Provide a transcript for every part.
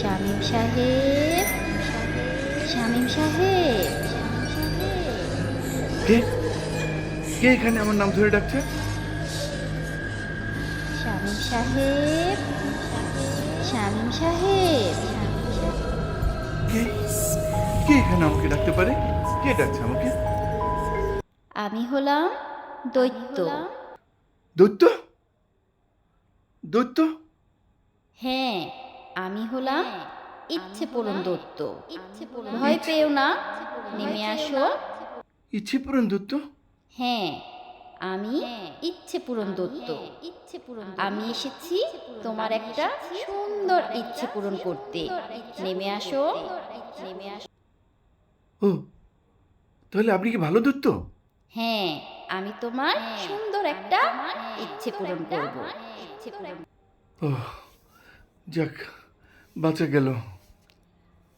শামীম সাহেব। শামীম সাহেব। কে? কে এখানে? আমার নাম ধরে ডাকছে? শামীম সাহেব। শামীম সাহেব। কে? কে এখানে আমাকে ডাকতে পারে? কে ডাকছে আমাকে? আমি হলাম দৈত্য। দৈত্য? দৈত্য? হ্যাঁ। আমি হলাম ইচ্ছে পূরণ দৈত্য ভয় পেও না নেমে আসো। ইচ্ছে পূরণ দৈত্য হ্যাঁ আমি ইচ্ছে পূরণ দত্ত। ইচ্ছে পূরণ আমি এসেছি তোমার একটা সুন্দর ইচ্ছে পূরণ করতে। নেমে আসো। নেমে আসো। ও তাহলে আপনি কি ভালো দত্ত? হ্যাঁ আমি তোমার সুন্দর একটা ইচ্ছে পূরণ করব। ইচ্ছে পূরণ ও যাক। বাঁচা গেল।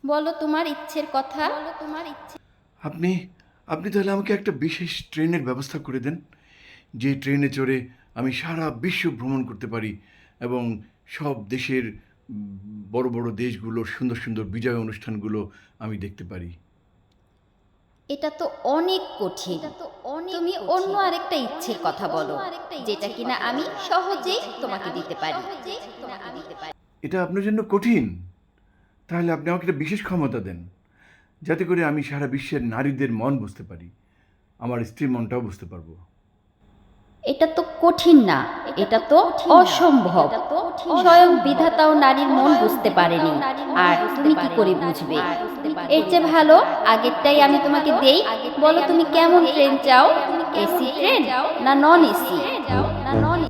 বলো তোমার ইচ্ছের কথা। বলো তোমার ইচ্ছে। আপনি আপনি তাহলে আমাকে একটা বিশেষ ট্রেনের ব্যবস্থা করে দেন। যে ট্রেনে চড়ে আমি সারা বিশ্ব ভ্রমণ করতে পারি এবং সব দেশের বড় বড় দেশগুলোর সুন্দর সুন্দর বিজয় অনুষ্ঠানগুলো আমি দেখতে পারি। এটা তো অনেক কঠিন। তো তুমি অন্য আরেকটা ইচ্ছের কথা বলো যেটা কিনা আমি সহজেই তোমাকে দিতে পারি। তোমাকে দিতে পারি। এটা আপনার জন্য কঠিন। তাহলে আপনি আমাকে একটা বিশেষ ক্ষমতা দেন যাতে করে আমি সারা বিশ্বের নারীদের মন বুঝতে পারি আমার স্ত্রীর মনটাও বুঝতে পারব। এটা তো কঠিন না এটা তো অসম্ভব। স্বয়ং বিধাতাও নারীর মন বুঝতে পারেনি আর তুমি কি করে বুঝবে? এর চেয়ে ভালো আগেরটাই আমি তোমাকে দেই। বলো তুমি কেমন ট্রেন চাও? এসি ট্রেন না নন এসি না নন